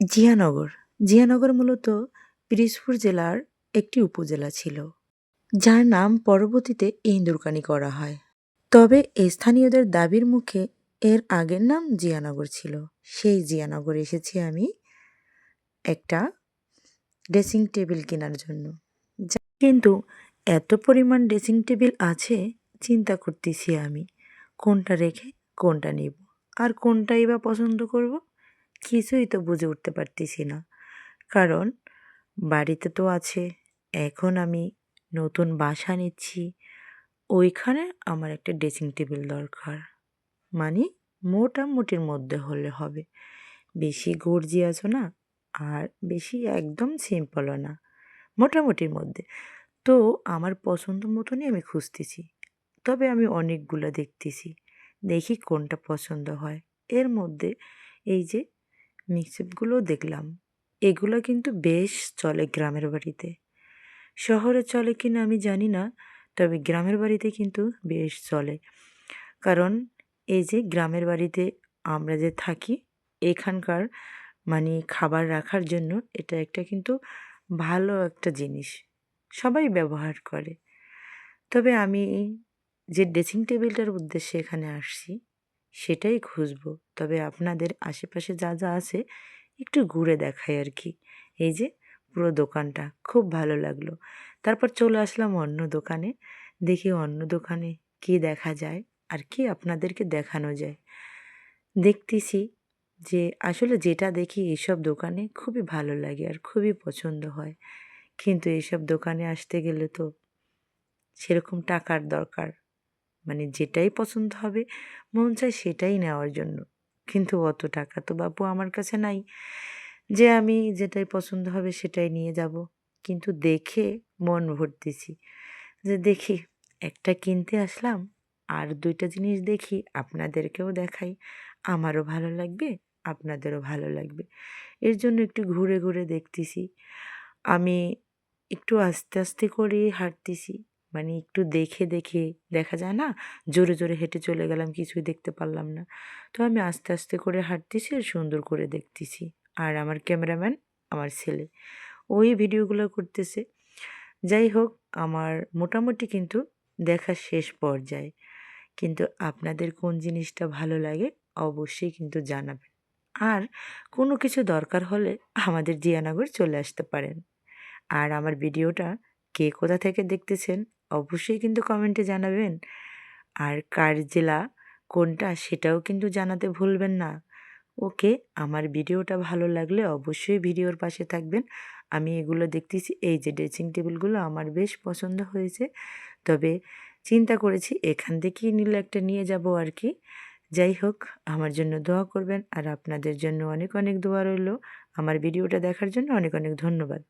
জিয়ানগর। জিয়ানগর মূলত পিরিজপুর জেলার একটি উপজেলা ছিল, যার নাম পরবর্তীতে ইন্দুরকানি করা হয়। তবে স্থানীয়দের দাবির মুখে এর আগের নাম জিয়ানগর ছিল। সেই জিয়ানগর এসেছি আমি একটা ড্রেসিং টেবিল কেনার জন্য। কিন্তু এত পরিমাণ ড্রেসিং টেবিল আছে, চিন্তা করতেছি আমি, কোনটা রেখে কোনটা নিব, আর কোনটাই বা পছন্দ করব? কিছুই তো বুঝে উঠতে পারতেছি না। কারণ বাড়িতে তো আছে, এখন আমি নতুন বাসা নিচ্ছি, ওইখানে আমার একটা ড্রেসিং টেবিল দরকার। মানে মোটামুটির মধ্যে হলে হবে। বেশি গর্জিয়াসও না, আর বেশি একদম সিম্পলও না, মোটামুটির মধ্যে। তো আমার পছন্দ মতনই আমি খুঁজতেছি, তবে আমি অনেকগুলো দেখতেছি, দেখি কোনটা পছন্দ হয়। এর মধ্যে এই যে মিক্সআপগুলো দেখলাম। এগুলো কিন্তু বেশ চলে গ্রামের বাড়িতে। শহরে চলে কি না আমি জানি না, তবে গ্রামের বাড়িতে কিন্তু বেশ চলে। কারণ এই যে গ্রামের বাড়িতে আমরা যে থাকি, এখানকার মানে খাবার রাখার জন্য এটা একটা কিন্তু ভালো একটা জিনিস। সবাই ব্যবহার করে। তবে আমি যে ড্রেসিং টেবিলটার উদ্দেশ্যে এখানে আসছি সেটাই খুঁজবো। তবে আপনাদের আশেপাশে যা যা আছে একটু ঘুরে দেখাই আর কি এই যে পুরো দোকানটা, খুব ভালো লাগল। তারপর চলে আসলাম অন্য দোকানে। দেখি অন্য দোকানে কি দেখা যায় আর কি আপনাদেরকে দেখানো যায়। দেখতেছি যে আসলে যেটা দেখি এইসব দোকানে খুবই ভালো লাগে আর খুবই পছন্দ হয়। কিন্তু এইসব দোকানে আসতে গেলে তো সেরকম টাকার দরকার মানে যেটাই পছন্দ হবে, মন চায় সেটাই নেওয়ার জন্য। কিন্তু অত টাকা তো বাপু আমার কাছে নাই যে আমি যেটাই পছন্দ হবে সেটাই নিয়ে যাব। কিন্তু দেখে মন ভরতেছি যে দেখি একটা কিনতে আসলাম, আর দুইটা জিনিস দেখি আপনাদেরকেও দেখাই। আমারও ভালো লাগবে, আপনাদেরও ভালো লাগবে। এর জন্য একটু ঘুরে ঘুরে দেখতেছি। আমি একটু আস্তে আস্তে করে হাঁটতেছি। মানে একটু দেখে দেখে দেখা যায় না? জোরে জোরে হেঁটে চলে গেলাম, কিছুই দেখতে পারলাম না। তো আমি আস্তে আস্তে করে হাঁটতেছি আর সুন্দর করে দেখতেছি। আর আমার ক্যামেরাম্যান আমার ছেলে। ওই ভিডিওগুলো করতেছে। যাই হোক, আমার মোটামুটি কিন্তু দেখা শেষ পর্যায়ে। কিন্তু আপনাদের কোন জিনিসটা ভালো লাগে অবশ্যই কিন্তু জানাবেন। আর কোনো কিছু দরকার হলে আমাদের জিয়ানগর চলে আসতে পারেন। আর আমার ভিডিওটা কে কোথা থেকে দেখতেছেন অবশ্যই কিন্তু কমেন্টে জানাবেন। আর কার জেলা কোনটা সেটাও কিন্তু জানাতে ভুলবেন না। ওকে, আমার ভিডিওটা ভালো লাগলে অবশ্যই ভিডিওর পাশে থাকবেন। আমি এগুলো দেখতেছি, এই যে ড্রেসিং টেবিলগুলো আমার বেশ পছন্দ হয়েছে। তবে চিন্তা করেছি এখান থেকেই নিলে একটা নিয়ে যাব আর কি। যাই হোক, আমার জন্য দোয়া করবেন আর আপনাদের জন্য অনেক অনেক দোয়া রইল। আমার ভিডিওটা দেখার জন্য অনেক অনেক ধন্যবাদ।